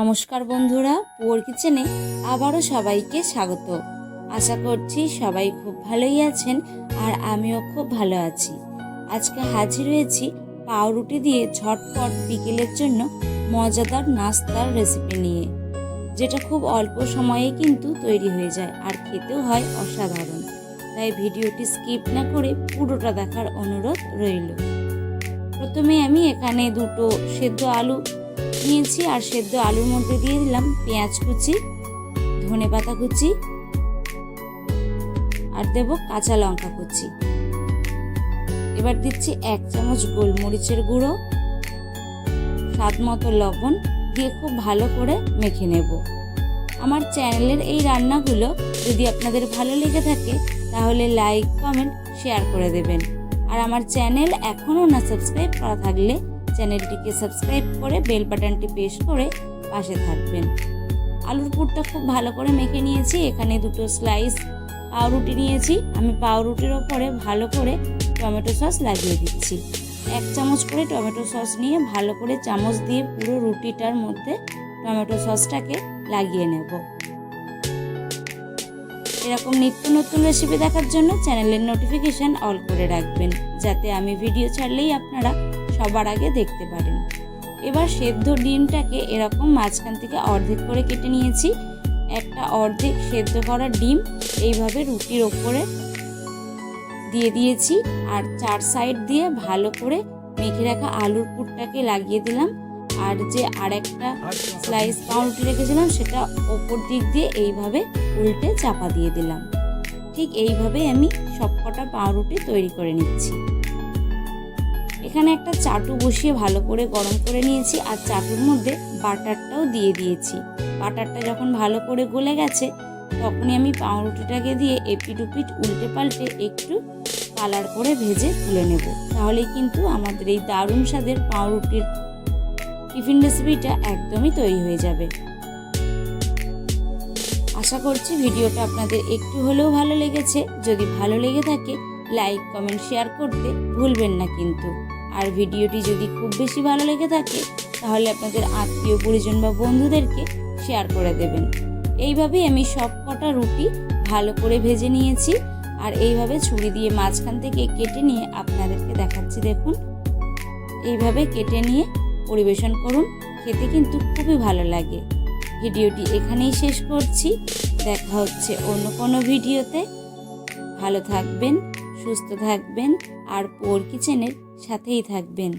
নমস্কার বন্ধুরা, পুয়ার কিচেনে আবারও সবাইকে স্বাগত। আশা করছি সবাই খুব ভালোই আছেন আর আমিও খুব ভালো আছি। আজকে হাজির হয়েছি পাউরুটি দিয়ে ঝটপট বিকেলের জন্য মজাদার নাস্তার রেসিপি নিয়ে, যেটা খুব অল্প সময়ে কিন্তু তৈরি হয়ে যায় আর খেতেও হয় অসাধারণ। তাই ভিডিওটি স্কিপ না করে পুরোটা দেখার অনুরোধ রইল। প্রথমে আমি এখানে দুটো সেদ্ধ আলু নিয়েছি আর সেদ্ধ আলুর মধ্যে দিয়ে দিলাম পেঁয়াজ কুচি, ধনে পাতা কুচি আর দেব কাঁচা লঙ্কা কুচি। এবার দিচ্ছি এক চামচ গোলমরিচের গুঁড়ো, স্বাদ মতো লবণ দিয়ে খুব ভালো করে মেখে নেব। আমার চ্যানেলের এই রান্নাগুলো যদি আপনাদের ভালো লেগে থাকে, তাহলে লাইক, কমেন্ট, শেয়ার করে দেবেন। আর আমার চ্যানেল এখনও না সাবস্ক্রাইব করা থাকলে চ্যানেলটিকে সাবস্ক্রাইব করে বেল বাটনটি প্রেস করে পাশে থাকবেন। আলুর পুরটা খুব ভালো করে মেখে নিয়েছি। এখানে দুটো স্লাইস পাউরুটি নিয়েছি। আমি পাউরুটির ওপরে ভালো করে টমেটো সস লাগিয়ে দিচ্ছি। এক চামচ করে টমেটো সস নিয়ে ভালো করে চামচ দিয়ে পুরো রুটিটার মধ্যে টমেটো সসটাকে লাগিয়ে নেব। এরকম নিত্য নতুন রেসিপি দেখার জন্য চ্যানেলের নোটিফিকেশান অল করে রাখবেন। যাতে আমি ভিডিও ছাড়লেই আপনারা সবার আগে দেখতে পারেন এবার সেদ্ধ ডিমটাকে এরকম মাঝখান থেকে অর্ধেক করে কেটে নিয়েছি। একটা অর্ধেক সেদ্ধ করা ডিম এইভাবে রুটির ওপরে দিয়ে দিয়েছি আর চার সাইড দিয়ে ভালো করে মেখে রাখা আলুর পুরটাকে লাগিয়ে দিলাম। আর যে আরেকটা স্লাইস পাউরুটি রেখেছিলাম সেটা ওপর দিক দিয়ে এইভাবে উল্টে চাপা দিয়ে দিলাম। ঠিক এইভাবে আমি সবকটা পাউরুটি তৈরি করে নিচ্ছি। এখানে একটা চাটু বসিয়ে ভালো করে গরম করে নিয়েছি আর চাটুর মধ্যে বাটারটাও দিয়ে দিয়েছি। বাটারটা যখন ভালো করে গলে গেছে, তখনই আমি পাউরুটিটাকে দিয়ে এপিট উপিট উল্টে পাল্টে একটু কালার করে ভেজে তুলে নেব। তাহলে কিন্তু আমাদের এই দারুণ স্বাদের পাউরুটির টিফিন রেসিপিটা একদমই তৈরি হয়ে যাবে। আশা করছি ভিডিওটা আপনাদের একটু হলেও ভালো লেগেছে। যদি ভালো লেগে থাকে, লাইক, কমেন্ট, শেয়ার করতে ভুলবেন না কিন্তু। আর ভিডিওটি যদি খুব বেশি ভালো লেগে থাকে, তাহলে আপনাদের আত্মীয় পরিজন বা বন্ধুদেরকে শেয়ার করে দেবেন। এইভাবেই আমি সব কটা রুটি ভালো করে ভেজে নিয়েছি আর এইভাবে ছুরি দিয়ে মাঝখান থেকে কেটে নিয়ে আপনাদেরকে দেখাচ্ছি, দেখুন। এইভাবে কেটে নিয়ে পরিবেশন করুন, খেতে কিন্তু খুবই ভালো লাগে। ভিডিওটি এখানেই শেষ করছি, দেখা হচ্ছে অন্য কোনো ভিডিওতে। ভালো থাকবেন, সুস্থ থাকবেন, আর পোর কিচেনের সাথেই থাকবেন।